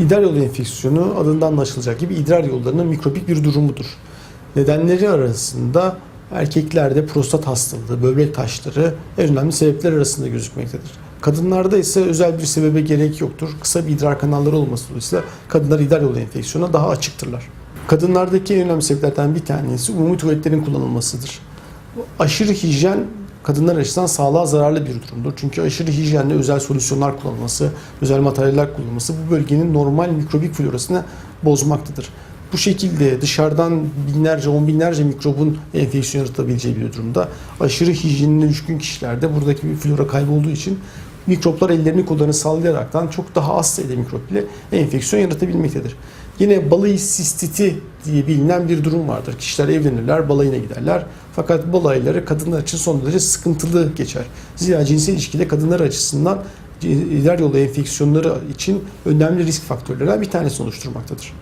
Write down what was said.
İdrar yolu enfeksiyonu adından anlaşılacak gibi idrar yollarının mikropik bir durumudur. Nedenleri arasında erkeklerde prostat hastalığı, böbrek taşları en önemli sebepler arasında gözükmektedir. Kadınlarda ise özel bir sebebe gerek yoktur. Kısa bir idrar kanalları olması dolayısıyla kadınlar idrar yolu enfeksiyona daha açıktırlar. Kadınlardaki en önemli sebeplerden bir tanesi umumi tuvaletlerin kullanılmasıdır. Aşırı hijyen kadınlar açısından sağlığa zararlı bir durumdur. Çünkü aşırı hijyenle özel solüsyonlar kullanılması, özel materyaller kullanılması bu bölgenin normal mikrobik florasını bozmaktadır. Bu şekilde dışarıdan binlerce, on binlerce mikrobun enfeksiyon yaratabileceği bir durumda aşırı hijyenine düşkün kişilerde buradaki bir flora kaybolduğu için mikroplar ellerini kollarını sallayaraktan çok daha az sayıda mikrop ile enfeksiyon yaratabilmektedir. Yine balayı sistiti diye bilinen bir durum vardır. Kişiler evlenirler, balayına giderler. Fakat balayları kadınlar için son derece sıkıntılı geçer. Zira cinsel ilişkide kadınlar açısından idrar yolu enfeksiyonları için önemli risk faktörlerden bir tanesi oluşturmaktadır.